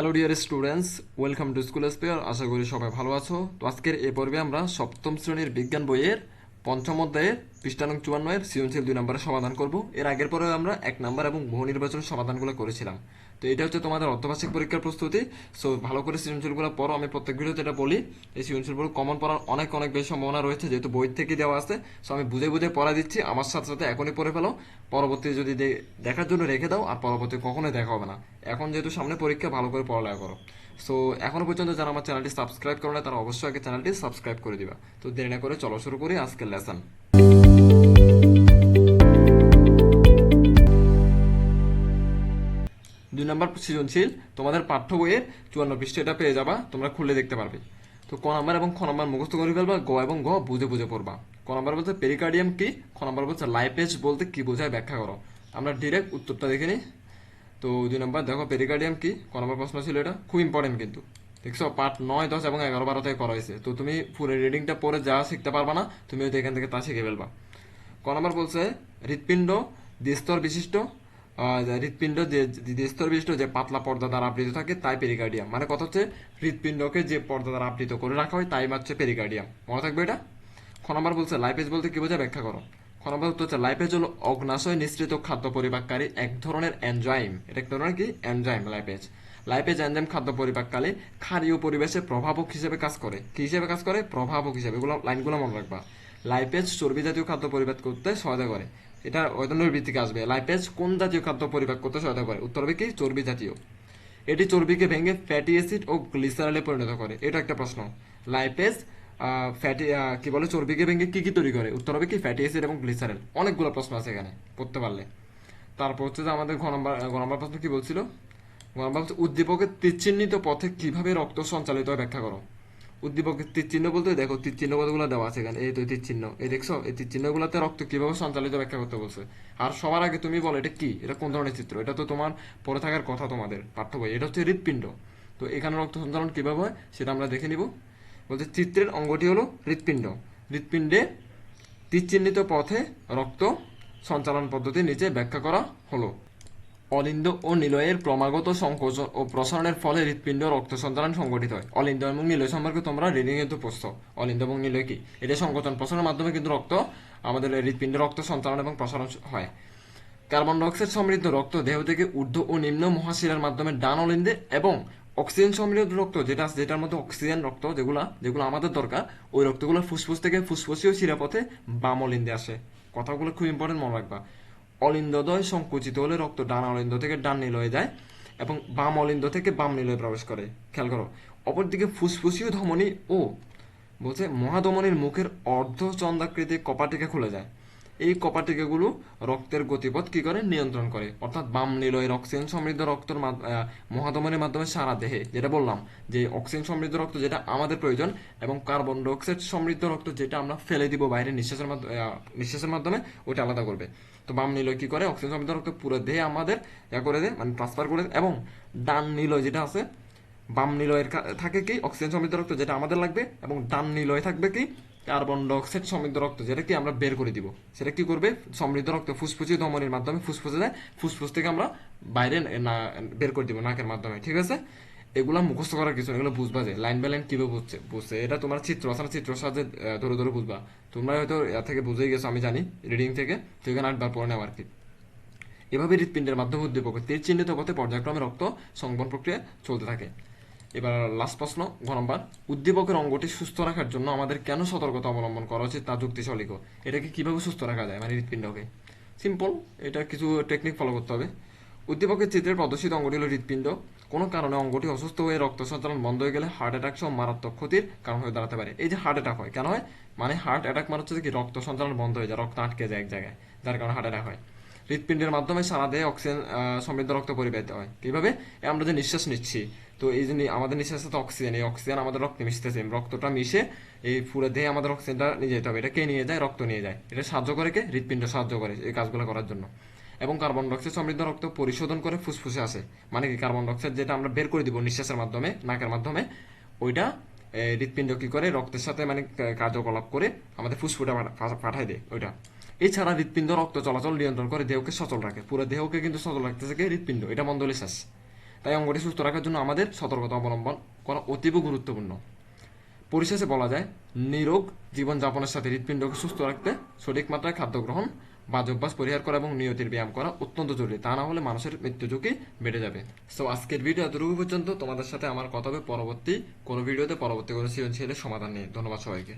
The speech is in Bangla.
Hello dear students welcome to school spare আশা করি সবাই ভালো আছো। তো আজকের এ পর্বে আমরা সপ্তম শ্রেণির বিজ্ঞান বইয়ের পঞ্চম অধ্যায়ের পৃষ্ঠা নং চুয়ান্ন এর সৃজনশীল দুই নম্বরের সমাধান করব। এর আগের পরে আমরা এক নম্বর এবং বহু নির্বাচন সমাধানগুলো করেছিলাম। তো এটা হচ্ছে তোমাদের অর্ধবার্ষিক পরীক্ষার প্রস্তুতি। সো ভালো করে সৃজনশীলগুলো পড়ো। আমি প্রত্যেক ভিডিওতে এটা বলি, এই সৃজনশীলগুলো কমন পড়ার অনেক অনেক বেশি সম্ভাবনা রয়েছে, যেহেতু বই থেকে দেওয়া আছে। সো আমি বুঝে বুঝে পড়া দিচ্ছি। আমার সাথে সাথে এখনই পড়ে ফেলো। পরবর্তী যদি দেখার জন্য রেখে দাও, আর পরবর্তী কখনোই দেখা হবে না। এখন যেহেতু সামনে পরীক্ষা, ভালো করে পড়ালেখা করো। সো এখনও পর্যন্ত যারা আমার চ্যানেলটি সাবস্ক্রাইব করো না, তারা অবশ্যই আগে চ্যানেলটি সাবস্ক্রাইব করে দিবা। তো দেরি না করে চলো শুরু করি আজকের লেসন দুই নম্বর সৃজনশীল, তোমাদের পাঠ্য বইয়ের চুয়ান্ন পৃষ্ঠে এটা পেয়ে যাবা, তোমরা খুলে দেখতে পারবে। তো ক নাম্বার এবং খ নাম্বার মুখস্থ করে ফেলবা, গ এবং গ বুঝে বুঝে পড়বা। ক নাম্বার বলছে পেরিকার্ডিয়াম কি, খ নাম্বার বলছে লাইপেজ বলতে কি বোঝায় ব্যাখ্যা করো। আমরা ডিরেক্ট উত্তরটা দেখে নিই। তো দুই নম্বর দেখো পেরিকার্ডিয়াম কি, ক নম্বর প্রশ্ন ছিল এটা, খুব ইম্পর্টেন্ট কিন্তু। দেখছ পার্ট নয়, দশ এবং এগারো, বারো থেকে করা হয়েছে। তো তুমি পুরো রিডিংটা পড়ে যা শিখতে পারবা না, তুমি হয়তো এখান থেকে তা শিখে ফেলবা। ক নম্বর বলছে হৃৎপিণ্ড, দ্বিস্তর বিশিষ্ট হৃৎপিণ্ড যে যে বিশিষ্ট, যে পাতলা পর্দা দ্বারা আবৃত থাকে, তাই পেরিকার্ডিয়াম মানে কথা হচ্ছে, হৃৎপিণ্ডকে যে পর্দা দ্বারা আবৃত করে রাখা হয়, তাই হচ্ছে পেরিকার্ডিয়াম মনে থাকবে এটা? খ নম্বর বলছে লাইপেজ বলতে কি বোঝায়? ব্যাখ্যা করো। খ নম্বর হচ্ছে লাইপেজ হলো অগ্নাশয় নিঃসৃত খাদ্য পরিপাককারী এক ধরনের এনজাইম এটা এক ধরনের কি? এনজাইম লাইপেজ লাইপেজ এনজাইম খাদ্য পরিপাককালে ক্ষারীয় পরিবেশে প্রভাবক হিসেবে কাজ করে। কি হিসেবে কাজ করে? প্রভাবক হিসেবে। এগুলো লাইনগুলো মনে রাখবা। লাইপেজ চর্বি জাতীয় খাদ্য পরিপাক করতে সহায়তা করে। এটা ঐতন্যের ভিত্তিকে আসবে। লাইপেজ কোন জাতীয় খাদ্য পরিপাক করতে সহায়তা করে? উত্তর হবে কি? চর্বি জাতীয়। এটি চর্বিকে ভেঙে ফ্যাটি অ্যাসিড ও গ্লিসারলে পরিণত করে। এটা একটা প্রশ্ন। লাইপেজ ফ্যাটি কি বলে? চর্বিকে ভেঙে কি কি তৈরি করে? উত্তর হবে কি? ফ্যাটি অ্যাসিড এবং গ্লিসারেল অনেকগুলো প্রশ্ন আছে এখানে। পড়তে পারলে। তারপর হচ্ছে যে আমাদের ঘ নম্বর প্রশ্ন কি বলছিল? ঘ উদ্দীপকের তীরচিহ্নিত পথে কীভাবে রক্ত সঞ্চালিত হয় ব্যাখ্যা করো। উদ্দীপকের তীরচিহ্ন বলতে দেখো তীরচিহ্ন কতগুলো দেওয়া আছে এখানে। এই তো তীরচিহ্ন এই দেখছ? এই তীরচিহ্নগুলোতে রক্ত কীভাবে সঞ্চালিত ব্যাখ্যা করতে বলছে? আর সবার আগে তুমি বলো, এটা কি? এটা কোন ধরনের চিত্র? এটা তো তোমার পড়ে থাকার কথা তোমাদের পাঠ্য বই এটা হচ্ছে হৃৎপিণ্ড। তো এখানে রক্ত সঞ্চালন কীভাবে হয় সেটা আমরা দেখে নিব। বলছে, চিত্রের অঙ্গটি হলো হৃৎপিণ্ড। হৃৎপিণ্ডে তীরচিহ্নিত পথে রক্ত সঞ্চালন পদ্ধতি নিচে ব্যাখ্যা করা হলো। অলিন্দ ও নিলয়ের ক্রমাগত সংকোচন ও প্রসারণের ফলে হৃৎপিণ্ড রক্ত সঞ্চালন সংঘটিত হয়। অলিন্দ এবং নিলয় সম্পর্কে তোমরা রিডিং এ তো অলিন্দ এবং নিলয় কি? এটা সংকোচন প্রসারণের মাধ্যমে কিন্তু রক্ত, আমাদের হৃৎপিণ্ডে, রক্ত সঞ্চালন এবং প্রসারণ হয়। কার্বন ডাইঅক্সাইড সমৃদ্ধ রক্ত দেহ থেকে ঊর্ধ্ব ও নিম্ন মহাশিরার মাধ্যমে ডান অলিন্দে এবং অক্সিজেন সমৃদ্ধ রক্ত যেটা যেটার মধ্যে অক্সিজেন রক্ত যেগুলা, যেগুলো আমাদের দরকার, ওই রক্তগুলো ফুসফুস থেকে ফুসফুসীয় শিরাপথে বাম অলিন্দে আসে। কথাগুলো খুব ইম্পর্টেন্ট মনে রাখবা। অলিন্দদয় সংকুচিত হলে রক্ত ডান অলিন্দ থেকে ডান নিলয়ে যায় এবং বাম অলিন্দ থেকে বাম নিলয়ে প্রবেশ করে। খেয়াল করো, অপরদিকে ফুসফুসীয় ধমনী ও বলছে মহাধমনীর মুখের অর্ধ চন্দাকৃতি কপাটিকে খুলে যায়। এই কপাটিকাগুলো রক্তের গতিপথ কি করে? নিয়ন্ত্রণ করে। অর্থাৎ বাম নিলয়ের অক্সিজেন সমৃদ্ধ রক্তের আহ, মাধ্যমে সারা দেহে যেটা বললাম যে অক্সিজেন সমৃদ্ধ রক্ত যেটা আমাদের প্রয়োজন এবং কার্বন ডাইঅক্সাইড সমৃদ্ধ রক্ত যেটা আমরা ফেলে দিব বাইরে নিঃশ্বাসের মাধ্যমে নিঃশ্বাসের মাধ্যমে ওটা আলাদা করবে। তো বাম নিলয় কি করে? অক্সিজেন সমৃদ্ধ রক্ত পুরো দেহে আমাদের ইয়া করে দেয় মানে ট্রান্সফার করে দেয় এবং ডান নিলয় যেটা আছে বাম নিলয়ের থাকে কি? অক্সিজেন সমৃদ্ধ রক্ত যেটা আমাদের লাগবে এবং ডান নিলয়ে থাকবে কি? কার্বন ডাইঅক্সাইড সমৃদ্ধ রক্ত, যেটা কি আমরা বের করে দিব। সেটা কি করবে? সমৃদ্ধ রক্ত, ফুসফুসি ধমনির মাধ্যমে ফুসফুসে যায়, ফুসফুস থেকে আমরা বাইরে না, বের করে দিব নাকের মাধ্যমে, ঠিক আছে? এগুলা মুখস্থ করার কিছু এগুলো বুঝবা যে, লাইন বাই লাইন কীভাবে বুঝছে? বুঝছে, এটা তোমার চিত্র না চিত্র সাহায্যে ধরে ধরে বুঝবা। তোমরা হয়তো এর থেকে বুঝেই গেছো, আমি জানি রিডিং থেকে, তো এখানে আটবার পড়ে নেওয়া আর কি এভাবে হৃৎপিণ্ডের মাধ্যমে উদ্দীপক তীর চিহ্নিত পথে পর্যায়ক্রমে রক্ত সংবহন প্রক্রিয়া চলতে থাকে। এবার লাস্ট প্রশ্ন ঘ নম্বর, উদ্দীপকের অঙ্গটি সুস্থ রাখার জন্য আমাদের কেন সতর্কতা অবলম্বন করা উচিত তা যুক্তিসহ লিখো এটাকে কীভাবে সুস্থ রাখা যায়? মানে হৃৎপিণ্ডকে। সিম্পল এটা কিছু টেকনিক ফলো করতে হবে। উদ্দীপকের চিত্রের প্রদর্শিত অঙ্গটি হলো হৃৎপিণ্ড। কোনো কারণে অঙ্গটি অসুস্থ হয়ে রক্ত সঞ্চালন বন্ধ হয়ে গেলে হার্ট অ্যাটাক সহ মারাত্মক ক্ষতির কারণ হয়ে দাঁড়াতে পারে। এই যে হার্ট অ্যাটাক হয়, কেন হয়? মানে হার্ট অ্যাটাক মানে হচ্ছে কি, রক্ত সঞ্চালন বন্ধ হয়ে যায়, রক্ত আটকে যায় এক জায়গায়, যার কারণে হার্ট অ্যাটাক হয়। হৃৎপিণ্ডের মাধ্যমে সারা দেহে অক্সিজেন সমৃদ্ধ রক্ত পরিবাহিত হয়। কীভাবে? আমরা যে নিঃশ্বাস নিচ্ছি, তো এই যে আমাদের নিঃশ্বাসে তো অক্সিজেন, এই অক্সিজেন আমাদের রক্তে মিশতেছে। রক্তটা মিশে এই পুরো দেহে আমাদের অক্সিজেনটা নিয়ে যেতে হবে। এটা কে নিয়ে যায়? রক্ত নিয়ে যায়। এটা সাহায্য করে কে? হৃৎপিণ্ড সাহায্য করে এই কাজগুলো করার জন্য। এবং কার্বন ডাইঅক্সাইড সমৃদ্ধ রক্ত পরিশোধন করে ফুসফুসে আসে। মানে কি? কার্বন ডাইঅক্সাইড যেটা আমরা বের করে দিব নিঃশ্বাসের মাধ্যমে, নাকের মাধ্যমে, ওইটা হৃৎপিণ্ড কি করে? রক্তের সাথে মানে কার্যকলাপ করে আমাদের ফুসফুটা পাঠায় দেয়, ওইটা। এছাড়া হৃৎপিণ্ড রক্ত চলাচল নিয়ন্ত্রণ করে দেহকে সচল রাখে। পুরো দেহকে কিন্তু সচল রাখতেছে কে? হৃৎপিণ্ড। এটা মন্দলি শ্বাস। তাই অঙ্গটি সুস্থ রাখার জন্য আমাদের সতর্কতা অবলম্বন করা অতীব গুরুত্বপূর্ণ। পরিশেষে বলা যায়, নিরোগ জীবনযাপনের সাথে হৃৎপিণ্ডকে সুস্থ রাখতে সঠিক মাত্রায় খাদ্য গ্রহণ বাজ পরিহার করা এবং নিয়তির ব্যায়াম করা অত্যন্ত জরুরি। তা না হলে মানুষের মৃত্যু ঝুঁকি বেড়ে যাবে। সো আজকের ভিডিও এতটুকু পর্যন্ত। তোমাদের সাথে আমার কথা হবে। পরবর্তী কোনো ভিডিওতে পরবর্তী কোনো সৃজনশীলের সমাধান নিয়ে। ধন্যবাদ সবাইকে।